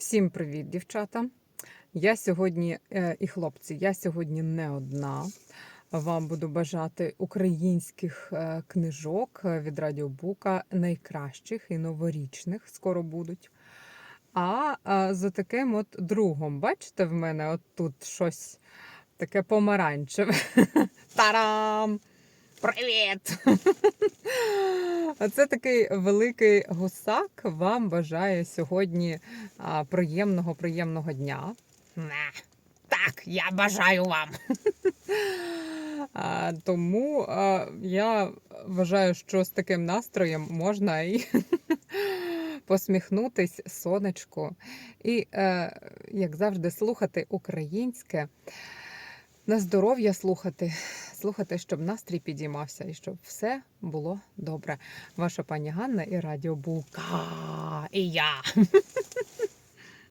Всім привіт, дівчата! Я сьогодні е, і хлопці, я сьогодні не одна. Вам буду бажати українських е, книжок е, від Радіобука, найкращих і новорічних, скоро будуть. А за таким от другом, бачите, в мене от тут щось таке помаранчеве. Тарам! Привіт! Оце такий великий гусак вам бажає сьогодні приємного, приємного дня. Так, я бажаю вам. А, тому а, я вважаю, що з таким настроєм можна і посміхнутись сонечку. І, е, як завжди, слухати українське, на здоров'я слухати, слухати, щоб настрій підіймався і щоб все було добре. Ваша пані Ганна і Радіо Бука. І я.